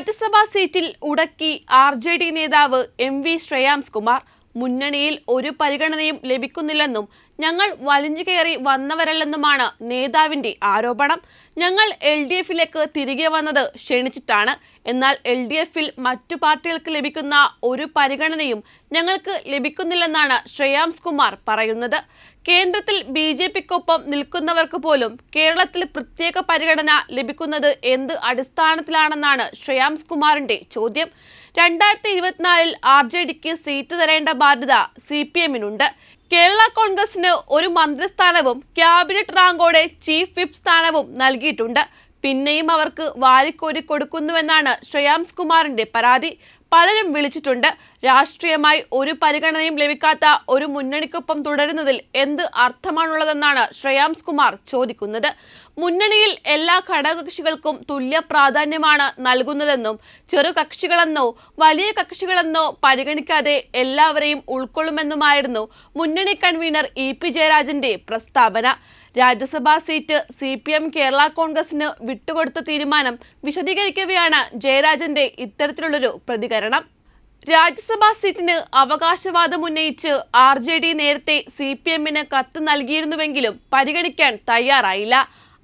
രാജ്യസഭാ സീറ്റിൽ ഉടക്കി R J D നേതാവ് എം വി ശ്രേയാംസ് കുമാർ. മുന്നണിയിൽ ഒരു പരിഗണനയും ലഭിക്കുന്നില്ലെന്നും ഞങ്ങൾ വലിഞ്ഞു കയറി വന്നവരല്ലെന്നുമാണ് നേതാവിന്റെ ആരോപണം. ഞങ്ങൾ എൽ ഡി എഫിലേക്ക് തിരികെ വന്നത് ക്ഷണിച്ചിട്ടാണ്. എന്നാൽ എൽ ഡി എഫിൽ മറ്റു പാർട്ടികൾക്ക് ലഭിക്കുന്ന ഒരു പരിഗണനയും ഞങ്ങൾക്ക് ലഭിക്കുന്നില്ലെന്നാണ് ശ്രേയാംസ് കുമാർ പറയുന്നത്. കേന്ദ്രത്തിൽ ബി ജെ പിക്കൊപ്പം നിൽക്കുന്നവർക്ക് പോലും കേരളത്തിൽ പ്രത്യേക പരിഗണന ലഭിക്കുന്നത് എന്ത് അടിസ്ഥാനത്തിലാണെന്നാണ് ശ്രേയാംസ് കുമാറിന്റെ ചോദ്യം. രണ്ടായിരത്തി ഇരുപത്തിനാലിൽ ആർ ജെ ഡിക്ക് സീറ്റ് തരേണ്ട ബാധ്യത സി പി എമ്മിനുണ്ട്. കേരള കോൺഗ്രസിന് ഒരു മന്ത്രിസ്ഥാനവും ക്യാബിനറ്റ് റാങ്കോടെ ചീഫ് വിപ്പ് സ്ഥാനവും നൽകിയിട്ടുണ്ട്. പിന്നെയും അവർക്ക് വാരിക്കോരി കൊടുക്കുന്നുവെന്നാണ് ശ്രേയാംസ് കുമാറിന്റെ പരാതി. പലരും വിളിച്ചിട്ടുണ്ട് രാഷ്ട്രീയമായി ഒരു പരിഗണനയും ലഭിക്കാത്ത ഒരു മുന്നണിക്കൊപ്പം തുടരുന്നതിൽ എന്ത് അർത്ഥമാണുള്ളതെന്നാണ് ശ്രേയാംസ് കുമാർ ചോദിക്കുന്നത്. മുന്നണിയിൽ എല്ലാ ഘടകകക്ഷികൾക്കും തുല്യ പ്രാധാന്യമാണ് നൽകുന്നതെന്നും ചെറു കക്ഷികളെന്നോ വലിയ കക്ഷികളെന്നോ പരിഗണിക്കാതെ എല്ലാവരെയും ഉൾക്കൊള്ളുമെന്നുമായിരുന്നു മുന്നണി കൺവീനർ ഇ പി ജയരാജന്റെ പ്രസ്താവന. Rajyasabha seat C P M Kerala കോൺഗ്രസിന് വിട്ടുകൊടുത്ത തീരുമാനം വിശദീകരിക്കവെയാണ് ജയരാജന്റെ ഇത്തരത്തിലുള്ളൊരു പ്രതികരണം. രാജ്യസഭാ സീറ്റിന് അവകാശവാദം ഉന്നയിച്ച് ആർ ജെ ഡി നേരത്തെ സി പി എമ്മിന് കത്ത് നൽകിയിരുന്നുവെങ്കിലും പരിഗണിക്കാൻ തയ്യാറായില്ല.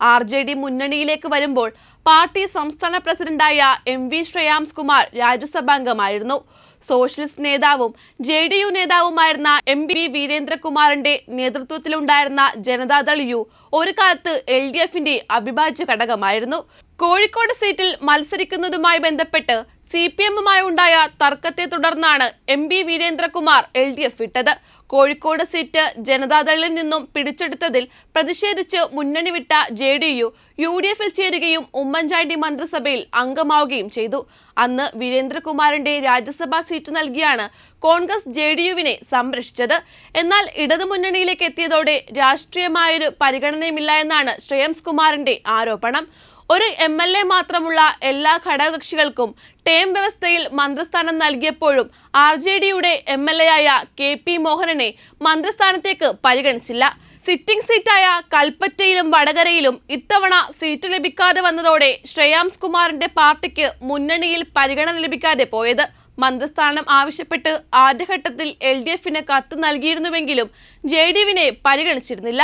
ആർ ജെ ഡി മുന്നണിയിലേക്ക് വരുമ്പോൾ പാർട്ടി സംസ്ഥാന പ്രസിഡന്റായ എം വി ശ്രേയാംസ് കുമാർ രാജ്യസഭാംഗമായിരുന്നു. സോഷ്യലിസ്റ്റ് നേതാവും ജെ ഡി യു നേതാവുമായിരുന്ന എം പി വീരേന്ദ്രകുമാറിന്റെ നേതൃത്വത്തിലുണ്ടായിരുന്ന ജനതാദൾ യു ഒരു കാലത്ത് എൽ ഡി എഫിന്റെ അവിഭാജ്യ ഘടകമായിരുന്നു. കോഴിക്കോട് സീറ്റിൽ മത്സരിക്കുന്നതുമായി ബന്ധപ്പെട്ട് സി പി എമ്മുമായി ഉണ്ടായ തർക്കത്തെ തുടർന്നാണ് M P Veerendrakumar L D F വിട്ടത് കോഴിക്കോട് സീറ്റ് ജനതാദളിൽ നിന്നും പിടിച്ചെടുത്തതിൽ പ്രതിഷേധിച്ച് മുന്നണി വിട്ട J D U U D എഫിൽ ചേരുകയും ഉമ്മൻചാണ്ടി മന്ത്രിസഭയിൽ അംഗമാവുകയും ചെയ്തു. അന്ന് വീരേന്ദ്രകുമാറിന്റെ രാജ്യസഭാ സീറ്റ് നൽകിയാണ് കോൺഗ്രസ് ജെ ഡി യുവിനെ സംരക്ഷിച്ചത്. എന്നാൽ ഇടതുമുന്നണിയിലേക്ക് എത്തിയതോടെ രാഷ്ട്രീയമായൊരു പരിഗണനയുമില്ല എന്നാണ് ശ്രേയംസ് കുമാറിന്റെ ആരോപണം. ഒരു എം എൽ എ മാത്രമുള്ള എല്ലാ ഘടകകക്ഷികൾക്കും ടേം വ്യവസ്ഥയിൽ മന്ത്രിസ്ഥാനം നൽകിയപ്പോഴും ആർ ജെ ഡിയുടെ എം എൽ എ ആയ കെ പി മോഹനനെ മന്ത്രിസ്ഥാനത്തേക്ക് പരിഗണിച്ചില്ല. സിറ്റിംഗ് സീറ്റായ കൽപ്പറ്റയിലും വടകരയിലും ഇത്തവണ സീറ്റ് ലഭിക്കാതെ വന്നതോടെ ശ്രേയാംസ് കുമാറിന്റെ പാർട്ടിക്ക് മുന്നണിയിൽ പരിഗണന ലഭിക്കാതെ പോയത്. മന്ത്രിസ്ഥാനം ആവശ്യപ്പെട്ട് ആദ്യഘട്ടത്തിൽ എൽ ഡി എഫിന് കത്ത് നൽകിയിരുന്നുവെങ്കിലും ജെ ഡി യുവിനെ പരിഗണിച്ചിരുന്നില്ല.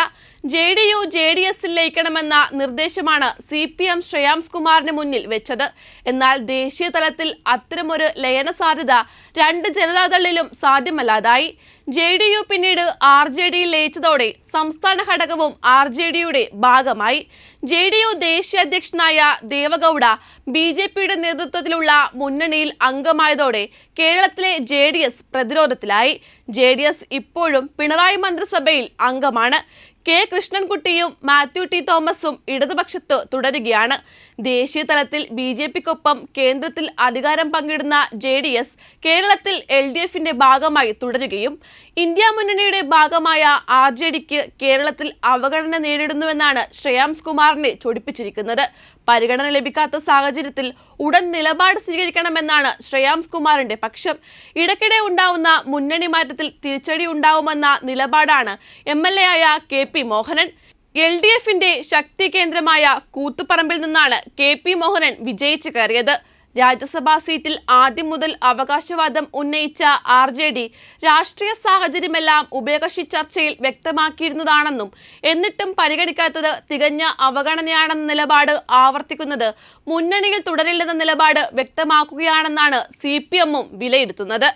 J D U J D എസിൽ ലയിക്കണമെന്ന നിർദ്ദേശമാണ് സി പി എം ശ്രേയാംസ് കുമാറിന് മുന്നിൽ വെച്ചത്. എന്നാൽ ദേശീയ തലത്തിൽ അത്തരമൊരു ലയന സാധ്യത രണ്ട് ജനതാദളിലും സാധ്യമല്ലാതായി. ജെ ഡി യു പിന്നീട് ആർ ജെ ഡിയിൽ ലയിച്ചതോടെ സംസ്ഥാന ഘടകവും ആർ ജെ ഡിയുടെ ഭാഗമായി. ജെ ഡി യു ദേശീയ അധ്യക്ഷനായ ദേവഗൌഡ ബി ജെ പിയുടെ നേതൃത്വത്തിലുള്ള മുന്നണിയിൽ അംഗമായതോടെ കേരളത്തിലെ ജെ ഡി എസ് പ്രതിരോധത്തിലായി. ജെ ഡി എസ് ഇപ്പോഴും പിണറായി മന്ത്രിസഭയിൽ അംഗമാണ് കെ കൃഷ്ണൻകുട്ടിയും മാത്യു ടി തോമസും ഇടതുപക്ഷത്ത് തുടരുകയാണ്. ദേശീയ തലത്തിൽ ബി ജെ പിക്കൊപ്പം കേന്ദ്രത്തിൽ അധികാരം പങ്കിടുന്ന ജെ ഡി എസ് കേരളത്തിൽ എൽ ഡി എഫിന്റെ ഭാഗമായി തുടരുകയും ഇന്ത്യ മുന്നണിയുടെ ഭാഗമായ ആർ ജെ ഡിക്ക് കേരളത്തിൽ അവഗണന നേരിടുന്നുവെന്നാണ് ശ്രേയാംസ് കുമാറിനെ ചൊടിപ്പിച്ചിരിക്കുന്നത്. പരിഗണന ലഭിക്കാത്ത സാഹചര്യത്തിൽ ഉടൻ നിലപാട് സ്വീകരിക്കണമെന്നാണ് ശ്രേയാംസ് കുമാറിന്റെ പക്ഷം. ഇടയ്ക്കിടെ ഉണ്ടാവുന്ന മുന്നണി മാറ്റത്തിൽ തിരിച്ചടി ഉണ്ടാവുമെന്ന നിലപാടാണ് എം എൽ എ ആയ K P Mohanan. L D എഫിന്റെ ശക്തി കേന്ദ്രമായ കൂത്തുപറമ്പിൽ നിന്നാണ് കെ പി മോഹനൻ വിജയിച്ചു കയറിയത്. രാജ്യസഭാ സീറ്റിൽ ആദ്യം മുതൽ അവകാശവാദം ഉന്നയിച്ച ആർ ജെ ഡി രാഷ്ട്രീയ സാഹചര്യമെല്ലാം ഉഭയകക്ഷി ചർച്ചയിൽ വ്യക്തമാക്കിയിരുന്നതാണെന്നും എന്നിട്ടും പരിഗണിക്കാത്തത് തികഞ്ഞ അവഗണനയാണെന്ന നിലപാട് ആവർത്തിക്കുന്നത് മുന്നണിയിൽ തുടരില്ലെന്ന നിലപാട് വ്യക്തമാക്കുകയാണെന്നാണ് സി പി എമ്മും വിലയിരുത്തുന്നത്.